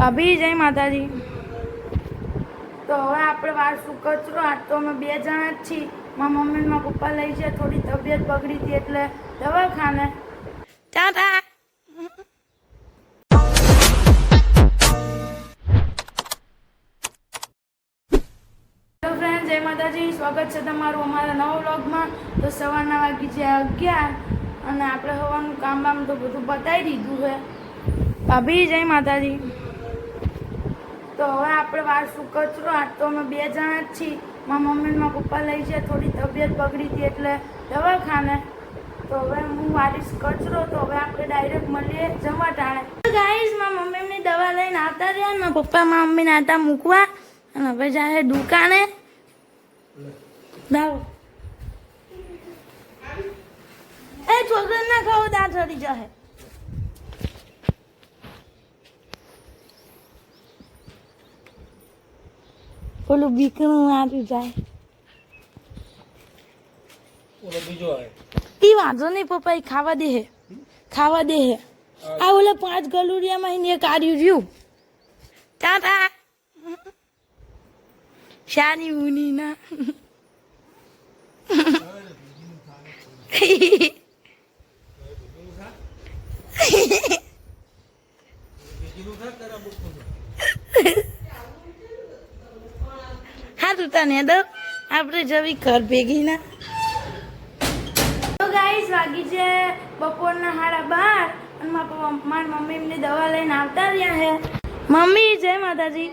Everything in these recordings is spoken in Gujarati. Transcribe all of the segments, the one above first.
ભાભી જય માતાજી. તો હવે આપણે વારસું કચરો? આજ તો અમે બે જણા જ છીએ. મારા મમ્મી મારા પપ્પા લઈ છે થોડી તબિયત બગડી હતી એટલે દવાખાને. ટાટા. જય માતાજી. સ્વાગત છે તમારું અમારા નવા વ્લોગમાં. તો સવારના વાગી છે અગિયાર અને આપણે હવાનું કામ બામ તો બધું બતાવી દીધું છે. ભાભી જય માતાજી. તો હવે આપણે વારસું કચરો? આજ તો અમે બે જણા જ છીએ. મારા મમ્મી મારા પપ્પા લઈ છે થોડી તબિયત બગડી હતી એટલે દવાખાને. તો હવે હું વારીશ કચરો, તો હવે આપણે ડાયરેક્ટ મળીએ જમવા ટાણે. ગાઈશ મારા મમ્મીની દવા લઈને આવતા રહ્યા ને પપ્પા મારા મમ્મીને આતા મૂકવા. અને હવે જાય દુકાને. દાવ એ છોકરા ના ખાવ દાંત ચડી જશે. પેલું બીકણું માર્યું જાય. ઓલો બીજો આવે. ઈ વાંધો નહીં પપ્પા ઈ ખાવા દે હે. ખાવા દે હે. આ ઓલા પાંચ ગલુડિયામાં એક આર્યું રહ્યું. ટાટા શાની ઉની ના હા ને દો આપણે જવી ઘર ભેગી ના તો વાગી છે બપોરના હાડા બાર અને મારા મમ્મી એમને દવા લઈને આવતા રહ્યા છે. મમ્મી, જય માતાજી.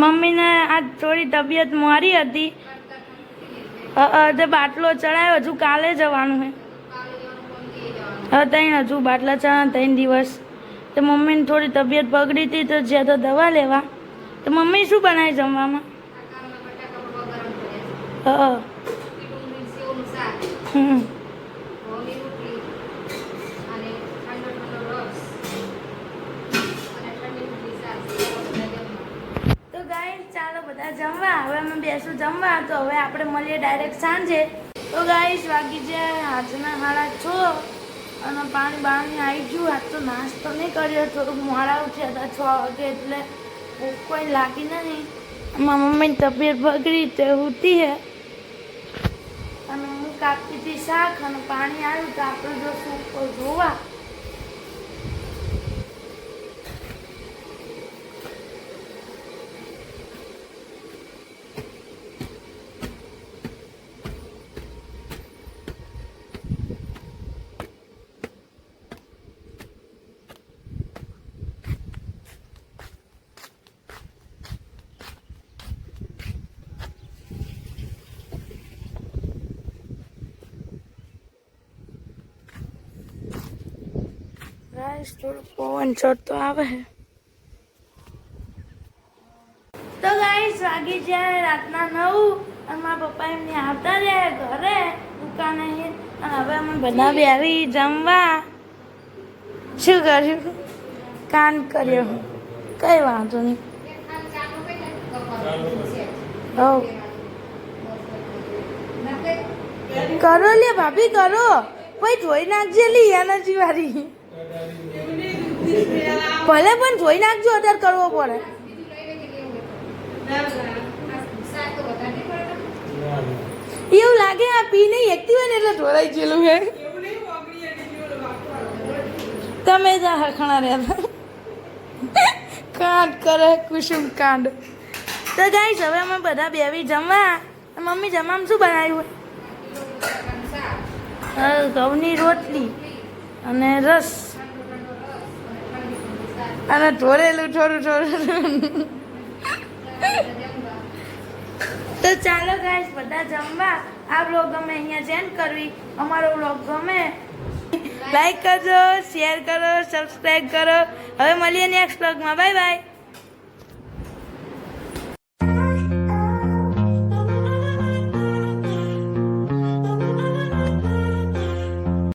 મમ્મીને આજ થોડી તબિયત મારી હતી. તે બાટલો ચડાયો, હજુ કાલે જવાનું હે હવે ત્યાં હજુ બાટલા ચડા ત્રણ દિવસ. તો મમ્મીને થોડી તબિયત બગડી હતી, તો જ્યાં તો દવા લેવા. તો મમ્મી શું બનાવી જમવામાં? હા હમ તો ગાઈસ ચાલો બધા જમવા. હવે અમે બેસું જમવા. તો હવે આપણે મળીએ ડાયરેક્ટ સાંજે. તો ગાઈસ વાગી છે હાથના હાડા છ. અને પાણી બાણી આવી ગયું. આજ તો નાસ્તો નહીં કર્યો. થોડુંક મોડા ઉઠ્યા હતા છ વાગે એટલે ભૂખ કોઈ લાગી નથી મારા મમ્મીની તબિયત બગડી, તે ઉતી હે. હતી શાક અને પાણી આવ્યું તો આપણે જો જોવા ગાઈસ થોડું પવન ચડતો આવે છે તો ગાઈસ વાગી જાય રાતના નવ અને મારા પપ્પા એમની આવતા રહ્યા ઘરે દુકાને અને હવે અમે બધા બી આવી જમવા. શું કર્યું? કાન કર્યો. કઈ વાંધો નહીં. હવ. કરો લે ભાભી કરો. કોઈ ધોઈ નાખજે લી એનર્જી વાળી. ભલે પણ જોઈ નાખજો, અત્યારે કરવો પડે. એવું લાગે આ પી નહીં હોય ને એટલે ઢોળાઈ ગયેલું હે. તમે જ હખણા રહ્યા કાંડ કરે, કુસુમ કાંડ. તો ગાઈસ, હવે અમે બધા બેવી જમવા. મમ્મી જમવામાં શું બનાવ્યું? ઘઉંની રોટલી. અને રસ. અને ઢોરેલું થોડું થોડું તો ચાલો ગાઈસ બધા જમવા. આ વ્લોગ અમે અહીંયા જેન કરવી. અમારો વ્લોગ ગમે લાઈક કરજો શેર કરો સબસ્ક્રાઈબ કરો. હવે મળીએ નેક્સ્ટ વ્લોગમાં બાય બાય